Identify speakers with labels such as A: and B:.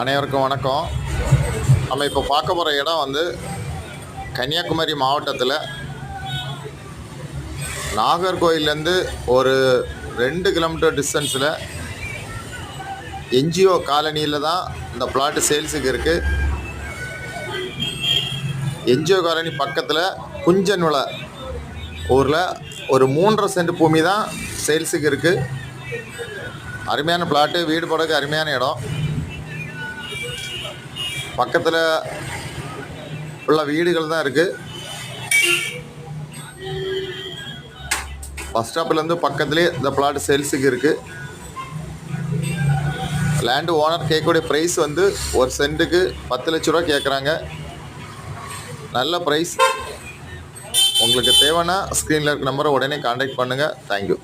A: அனைவருக்கும் வணக்கம். நம்ம இப்போ பார்க்க போகிற இடம் வந்து கன்னியாகுமரி மாவட்டத்தில் நாகர்கோயிலேருந்து ஒரு ரெண்டு கிலோமீட்டர் டிஸ்டன்ஸில் என்ஜிஓ காலனியில் தான் இந்த பிளாட்டு சேல்ஸுக்கு இருக்குது என்ஜிஓ காலனி பக்கத்தில் குஞ்சன்விளை ஊரில் ஒரு மூன்றரை சென்ட் பூமி தான் சேல்ஸுக்கு இருக்குது அருமையான பிளாட்டு வீடு போடக்கு அருமையான இடம். பக்கத்தில் உள்ள வீடுகள் தான் இருக்குது பஸ் ஸ்டாப்லேருந்து பக்கத்துலேயே இந்த பிளாட் சேல்ஸுக்கு இருக்குது லேண்டு ஓனர் கேட்கக்கூடிய ப்ரைஸ் வந்து ஒரு சென்ட்டுக்கு பத்து லட்ச ரூபா கேட்குறாங்க. நல்ல ப்ரைஸ் உங்களுக்கு தேவைன்னா ஸ்க்ரீனில் இருக்க நம்பரை உடனே காண்டாக்ட் பண்ணுங்கள் தேங்க்யூ